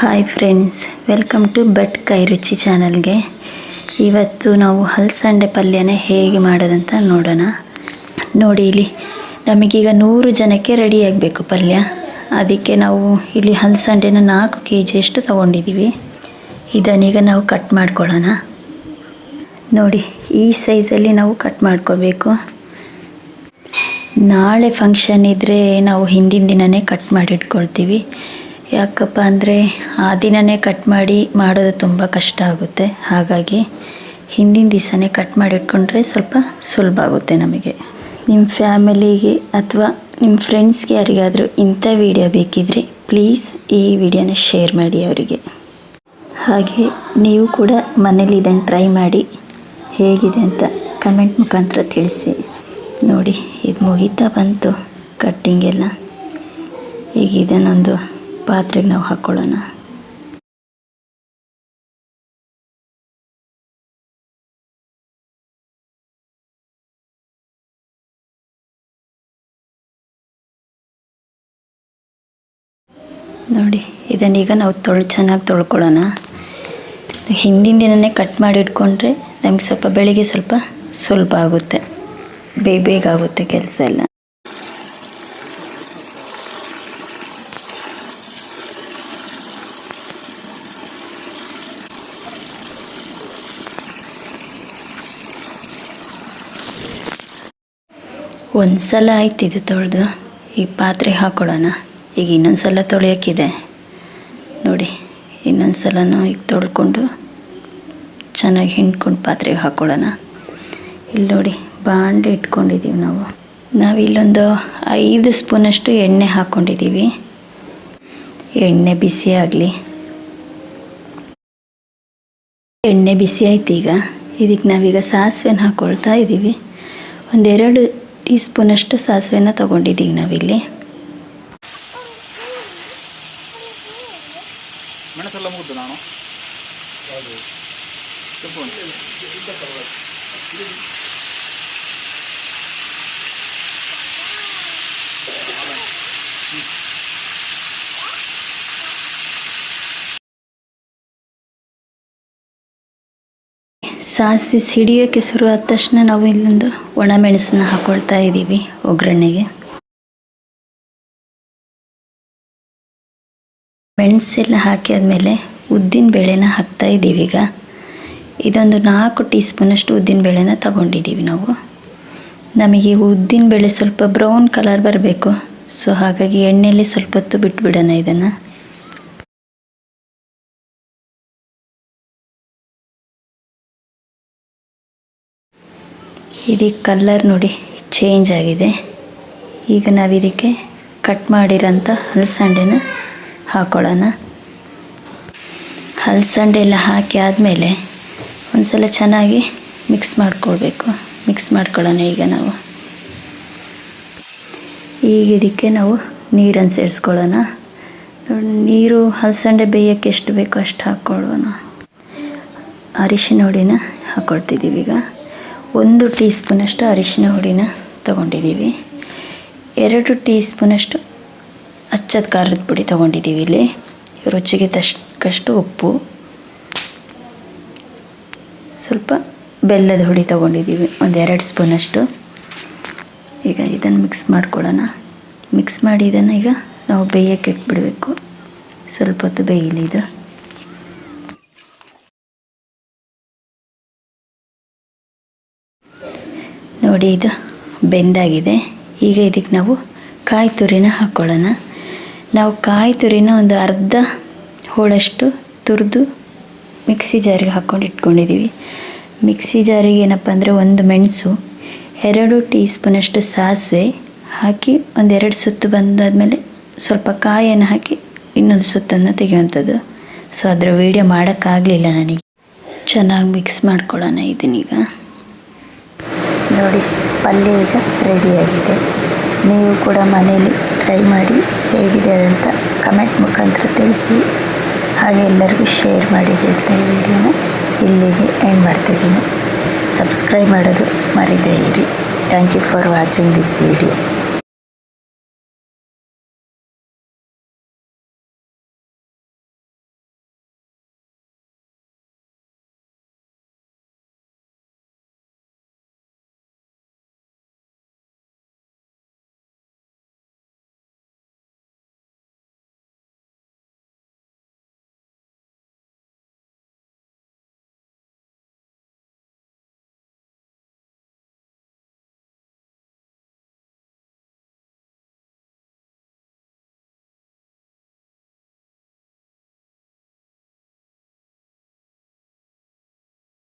Hi friends welcome to ಬಟ್ ಕೈ ರುಚಿ ಚಾನಲ್ಗೆ ಇವತ್ತು ನಾವು ಹಲಸಂಡೆ ಪಲ್ಯನೇ ಹೇಗೆ ಮಾಡೋದಂತ ನೋಡೋಣ. ನೋಡಿ ಇಲ್ಲಿ ನಮಗೀಗ ನೂರು ಜನಕ್ಕೆ ರೆಡಿ ಆಗಬೇಕು ಪಲ್ಯ. ಅದಕ್ಕೆ ನಾವು ಇಲ್ಲಿ ಹಲಸಂಡೆನ ನಾಲ್ಕು ಕೆ ಜಿಯಷ್ಟು ತೊಗೊಂಡಿದ್ದೀವಿ. ಇದನ್ನೀಗ ನಾವು ಕಟ್ ಮಾಡ್ಕೊಳ್ಳೋಣ. ನೋಡಿ, ಈ ಸೈಜಲ್ಲಿ ನಾವು ಕಟ್ ಮಾಡ್ಕೋಬೇಕು. ನಾಳೆ ಫಂಕ್ಷನ್ ಇದ್ದರೆ ನಾವು ಹಿಂದಿನ ದಿನವೇ ಕಟ್ ಮಾಡಿ ಇಟ್ಕೊಳ್ತೀವಿ ಯಾಕಪ್ಪ ಅಂದರೆ ಆ ದಿನವೇ ಕಟ್ ಮಾಡಿ ಮಾಡೋದು ತುಂಬ ಕಷ್ಟ ಆಗುತ್ತೆ. ಹಾಗಾಗಿ ಹಿಂದಿನ ದಿವಸನೇ ಕಟ್ ಮಾಡಿ ಇಟ್ಕೊಂಡ್ರೆ ಸ್ವಲ್ಪ ಸುಲಭ ಆಗುತ್ತೆ ನಮಗೆ. ನಿಮ್ಮ ಫ್ಯಾಮಿಲಿಗೆ ಅಥವಾ ನಿಮ್ಮ ಫ್ರೆಂಡ್ಸ್ಗೆ ಯಾರಿಗಾದರೂ ಇಂಥ ವಿಡಿಯೋ ಬೇಕಿದ್ರೆ ಪ್ಲೀಸ್ ಈ ವಿಡಿಯೋನ ಶೇರ್ ಮಾಡಿ ಅವರಿಗೆ. ಹಾಗೆ ನೀವು ಕೂಡ ಮನೇಲಿ ಇದನ್ನು ಟ್ರೈ ಮಾಡಿ ಹೇಗಿದೆ ಅಂತ ಕಮೆಂಟ್ ಮುಖಾಂತರ ತಿಳಿಸಿ. ನೋಡಿ, ಇದು ಮುಗೀತಾ ಬಂತು ಕಟ್ಟಿಂಗೆಲ್ಲ ಈಗಿದೆ ನಂದು ಪಾತ್ರೆಗೆ ನಾವು ಹಾಕ್ಕೊಳ್ಳೋಣ. ನೋಡಿ ಇದನ್ನೀಗ ನಾವು ತೊಳ್, ಚೆನ್ನಾಗಿ ತೊಳ್ಕೊಳ್ಳೋಣ. ಹಿಂದಿನ ದಿನವೇ ಕಟ್ ಮಾಡಿ ಇಟ್ಕೊಂಡ್ರೆ ನಮಗೆ ಸ್ವಲ್ಪ ಬೆಳಿಗ್ಗೆ ಸ್ವಲ್ಪ ಸುಲಭ ಆಗುತ್ತೆ. ಬೇಗ ಬೇಗ ಆಗುತ್ತೆ ಕೆಲಸ ಎಲ್ಲ. ಒಂದು ಸಲ ಆಯ್ತು ಇದು ತೊಳೆದು. ಈ ಪಾತ್ರೆ ಹಾಕ್ಕೊಳ್ಳೋಣ ಈಗ ಇನ್ನೊಂದು ಸಲ ತೊಳೆಯೋಕ್ಕಿದೆ. ನೋಡಿ ಇನ್ನೊಂದು ಸಲನೂ ಈಗ ತೊಳ್ಕೊಂಡು ಚೆನ್ನಾಗಿ ಹಿಂಡ್ಕೊಂಡು ಪಾತ್ರೆಗೆ ಹಾಕ್ಕೊಳ್ಳೋಣ ಇಲ್ಲಿ ನೋಡಿ, ಬಾಂಡೆ ಇಟ್ಕೊಂಡಿದ್ದೀವಿ ನಾವು. ನಾವು ಇಲ್ಲೊಂದು ಐದು ಸ್ಪೂನಷ್ಟು ಎಣ್ಣೆ ಹಾಕ್ಕೊಂಡಿದ್ದೀವಿ ಎಣ್ಣೆ ಬಿಸಿ ಆಗಲಿ. ಎಣ್ಣೆ ಬಿಸಿ ಆಯ್ತು ಈಗ. ಇದಕ್ಕೆ ನಾವೀಗ ಸಾಸಿವೆನ ಹಾಕ್ಕೊಳ್ತಾ ಇದ್ದೀವಿ ಒಂದೆರಡು ಟೀ ಸ್ಪೂನಷ್ಟು ಸಾಸಿವೆನ ತೊಗೊಂಡಿದ್ದೀವಿ ನಾವಿಲ್ಲಿ. ಮೆಣಸೆಲ್ಲ ಮುಗಿದು ನಾನು? ಕೆಂಪು ಸಾಸಿವೆ ಸಿಡಿಯೋಕ್ಕೆ ಆದ ತಕ್ಷಣ ನಾವು ಇಲ್ಲೊಂದು ಒಣ ಮೆಣಸನ್ನ ಹಾಕ್ಕೊಳ್ತಾ ಇದ್ದೀವಿ ಒಗ್ಗರಣೆಗೆ. ಮೆಣಸೆಲ್ಲ ಹಾಕಿ ಆದಮೇಲೆ ಉದ್ದಿನ ಬೇಳೆನ ಹಾಕ್ತಾ ಇದ್ದೀವಿ ಈಗ. ಇದೊಂದು ನಾಲ್ಕು ಟೀ ಸ್ಪೂನಷ್ಟು ಉದ್ದಿನ ಬೇಳೆನ ತಗೊಂಡಿದ್ದೀವಿ ನಾವು. ನಮಗೆ ಉದ್ದಿನ ಬೇಳೆ ಸ್ವಲ್ಪ ಬ್ರೌನ್ ಕಲರ್ ಬರಬೇಕು. ಸೊ ಹಾಗಾಗಿ ಎಣ್ಣೆಯಲ್ಲಿ ಸ್ವಲ್ಪ ಹೊತ್ತು ಬಿಟ್ಬಿಡೋಣ ಇದನ್ನು. ಇದಕ್ಕೆ ಕಲ್ಲರ್ ನೋಡಿ ಚೇಂಜ್ ಆಗಿದೆ. ಈಗ ನಾವು ಇದಕ್ಕೆ ಕಟ್ ಮಾಡಿರೋಂಥ ಹಲಸಂಡೆನ ಹಾಕ್ಕೊಳ್ಳೋಣ ಹಲಸಂಡೆ ಎಲ್ಲ ಹಾಕಿ ಆದಮೇಲೆ ಒಂದ್ಸಲ ಚೆನ್ನಾಗಿ ಮಿಕ್ಸ್ ಮಾಡ್ಕೊಳ್ಬೇಕು. ಮಿಕ್ಸ್ ಮಾಡ್ಕೊಳ್ಳೋಣ ಈಗ ನಾವು. ಈಗ ಇದಕ್ಕೆ ನಾವು ನೀರನ್ನು ಸೇರಿಸ್ಕೊಳ್ಳೋಣ. ನೀರು ಹಲಸಂಡೆ ಬೇಯೋಕ್ಕೆ ಎಷ್ಟು ಬೇಕೋ ಅಷ್ಟು ಹಾಕ್ಕೊಳ್ಳೋಣ. ಅರಿಶಿನ ಹುಡಿನ ಹಾಕ್ಕೊಳ್ತಿದ್ದೀವಿ ಈಗ. ಒಂದು ಟೀ ಸ್ಪೂನಷ್ಟು ಅರಿಶಿನ ಹುಡಿನ ತೊಗೊಂಡಿದ್ದೀವಿ. ಎರಡು ಟೀ ಸ್ಪೂನಷ್ಟು ಅಚ್ಚದ ಖಾರದ ಪುಡಿ ತೊಗೊಂಡಿದ್ದೀವಿ ಇಲ್ಲಿ. ರುಚಿಗೆ ತಕ್ಕಷ್ಟು ಉಪ್ಪು. ಸ್ವಲ್ಪ ಬೆಲ್ಲದ ಹುಡಿ ತೊಗೊಂಡಿದ್ದೀವಿ. ಒಂದು ಎರಡು ಸ್ಪೂನಷ್ಟು. ಈಗ ಇದನ್ನು ಮಿಕ್ಸ್ ಮಾಡ್ಕೊಳ್ಳೋಣ. ಮಿಕ್ಸ್ ಮಾಡಿ ಇದನ್ನು ಈಗ ನಾವು ಬೇಯಕ್ಕೆ ಇಟ್ಬಿಡಬೇಕು. ಸ್ವಲ್ಪ ಹೊತ್ತು ಬೇಯಲಿ ಇದು. ನೋಡಿ ಇದು ಬೆಂದಾಗಿದೆ. ಈಗ ಇದಕ್ಕೆ ನಾವು ಕಾಯಿ ತುರಿನ ಹಾಕ್ಕೊಳ್ಳೋಣ ನಾವು ಕಾಯಿ ತುರಿನ ಒಂದು ಅರ್ಧ ಹೋಳಷ್ಟು ತುರಿದು ಮಿಕ್ಸಿ ಜಾರಿಗೆ ಹಾಕ್ಕೊಂಡು ಇಟ್ಕೊಂಡಿದ್ದೀವಿ. ಮಿಕ್ಸಿ ಜಾರಿಗೆ ಏನಪ್ಪ ಅಂದರೆ ಒಂದು ಮೆಣಸು, ಎರಡು ಟೀ ಸ್ಪೂನಷ್ಟು ಸಾಸಿವೆ ಹಾಕಿ ಒಂದೆರಡು ಸುತ್ತು ಬಂದಾದಮೇಲೆ ಸ್ವಲ್ಪ ಕಾಯಿಯನ್ನು ಹಾಕಿ ಇನ್ನೊಂದು ಸುತ್ತನ್ನು ತೆಗೆಯುವಂಥದ್ದು. ಸೊ, ಅದರ ವೀಡಿಯೋ ಮಾಡೋಕ್ಕಾಗಲಿಲ್ಲ ನನಗೆ. ಚೆನ್ನಾಗಿ ಮಿಕ್ಸ್ ಮಾಡ್ಕೊಳ್ಳೋಣ ಇದನ್ನೀಗ. ನೋಡಿ, ಪಲ್ಯ ಈಗ ರೆಡಿಯಾಗಿದೆ. ನೀವು ಕೂಡ ಮನೆಯಲ್ಲಿ ಟ್ರೈ ಮಾಡಿ ಹೇಗಿದೆ ಅಂತ ಕಮೆಂಟ್ ಮುಖಾಂತರ ತಿಳಿಸಿ. ಹಾಗೆ ಎಲ್ಲರಿಗೂ ಶೇರ್ ಮಾಡಿ ಹೇಳ್ತಾ ಈ ವಿಡಿಯೋನ ಇಲ್ಲಿಗೆ ಎಂಡ್ ಮಾಡ್ತಿದ್ದೀನಿ. ಸಬ್ಸ್ಕ್ರೈಬ್ ಮಾಡೋದು ಮರಿದೇ ಇರಿ. Thank you for watching this video